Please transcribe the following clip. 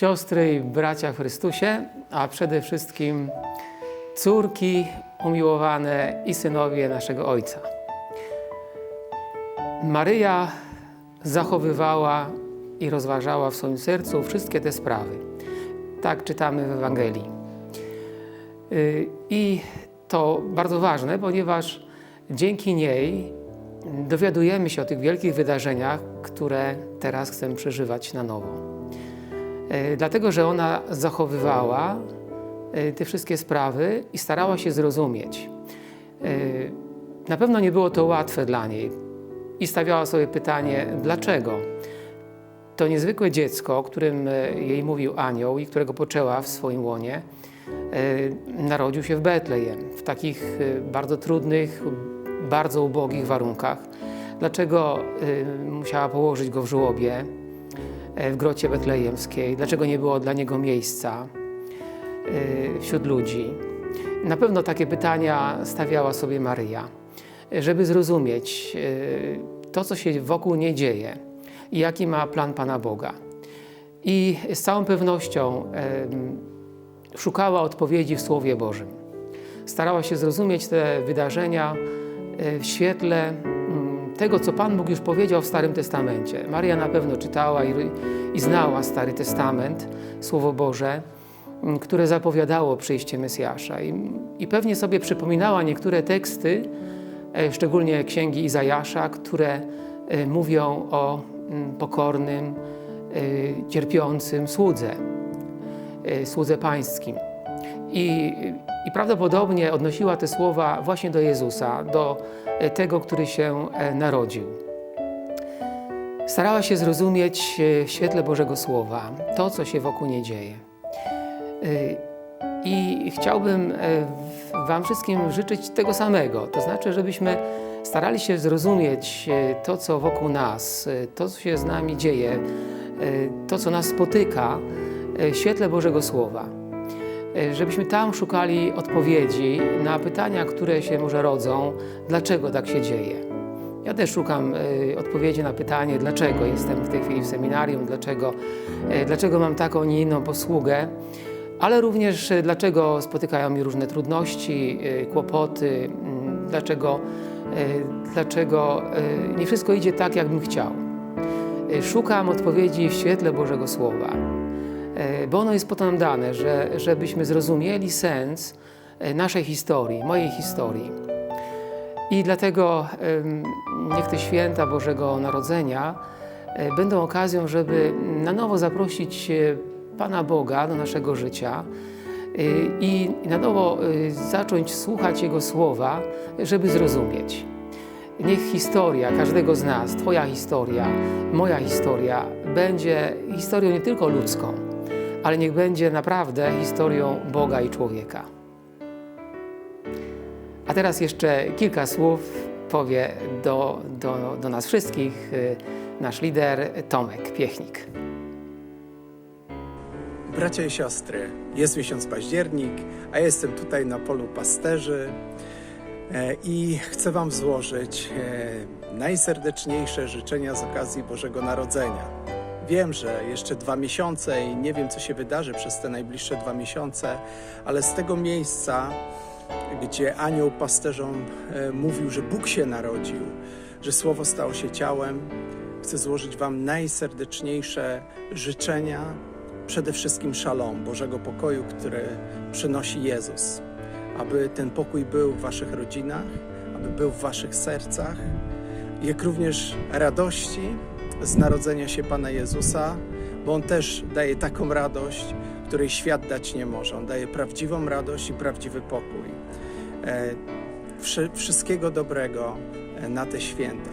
siostry i bracia w Chrystusie, a przede wszystkim córki umiłowane i synowie naszego Ojca. Maryja zachowywała i rozważała w swoim sercu wszystkie te sprawy. Tak czytamy w Ewangelii. Y, I to bardzo ważne, ponieważ dzięki niej dowiadujemy się o tych wielkich wydarzeniach, które teraz chcemy przeżywać na nowo. Y, Dlatego, że ona zachowywała y, te wszystkie sprawy i starała się zrozumieć. Y, Na pewno nie było to łatwe dla niej i stawiała sobie pytanie, dlaczego? To niezwykłe dziecko, o którym e, jej mówił anioł i którego poczęła w swoim łonie, e, narodził się w Betlejem, w takich e, bardzo trudnych, bardzo ubogich warunkach. Dlaczego e, musiała położyć go w żłobie e, w grocie betlejemskiej? Dlaczego nie było dla niego miejsca e, wśród ludzi? Na pewno takie pytania stawiała sobie Maryja, żeby zrozumieć e, to, co się wokół niej dzieje i jaki ma plan Pana Boga. I z całą pewnością szukała odpowiedzi w Słowie Bożym. Starała się zrozumieć te wydarzenia e, w świetle tego, co Pan Bóg już powiedział w Starym Testamencie. Maria na pewno czytała i, i znała Stary Testament, Słowo Boże, m, które zapowiadało przyjście Mesjasza. I, I pewnie sobie przypominała niektóre teksty, e, szczególnie księgi Izajasza, które e, mówią o mm, pokornym, e, cierpiącym słudze, słudze pańskim. I, I prawdopodobnie odnosiła te słowa właśnie do Jezusa, do e, tego, który się e, narodził. Starała się zrozumieć e, w świetle Bożego Słowa to, co się wokół niej dzieje. I chciałbym Wam wszystkim życzyć tego samego, to znaczy, żebyśmy starali się zrozumieć to, co wokół nas, to, co się z nami dzieje, to, co nas spotyka w świetle Bożego Słowa. E, Żebyśmy tam szukali odpowiedzi na pytania, które się może rodzą, dlaczego tak się dzieje. Ja też szukam e, odpowiedzi na pytanie, dlaczego jestem w tej chwili w seminarium, dlaczego, e, dlaczego mam taką, nie inną posługę, ale również dlaczego spotykają mi różne trudności, kłopoty, mm, dlaczego, dlaczego nie wszystko idzie tak, jakbym chciał. Szukam odpowiedzi w świetle Bożego Słowa, bo ono jest po to nam dane, że, żebyśmy zrozumieli sens e, naszej historii, mojej historii. I dlatego niech te święta Bożego Narodzenia e, będą okazją, żeby na nowo zaprosić e, Pana Boga do naszego życia e, i na nowo e, zacząć słuchać Jego słowa, żeby zrozumieć. Niech historia każdego z nas, Twoja historia, moja historia, będzie historią nie tylko ludzką, ale niech będzie naprawdę historią Boga i człowieka. A teraz jeszcze kilka słów powie do, do, do nas wszystkich y, nasz lider Tomek Piechnik. Bracia i siostry, jest miesiąc październik, a jestem tutaj na polu pasterzy e, i chcę Wam złożyć e, najserdeczniejsze życzenia z okazji Bożego Narodzenia. Wiem, że jeszcze dwa miesiące i nie wiem, co się wydarzy przez te najbliższe dwa miesiące, ale z tego miejsca, gdzie anioł pasterzom e, mówił, że Bóg się narodził, że Słowo stało się ciałem, chcę złożyć Wam najserdeczniejsze życzenia przede wszystkim szalom, Bożego pokoju, który przynosi Jezus. Aby ten pokój był w Waszych rodzinach, aby był w Waszych sercach, jak również radości z narodzenia się Pana Jezusa, bo On też daje taką radość, której świat dać nie może. On daje prawdziwą radość i prawdziwy pokój. E, wszy- wszystkiego dobrego e, na te święta.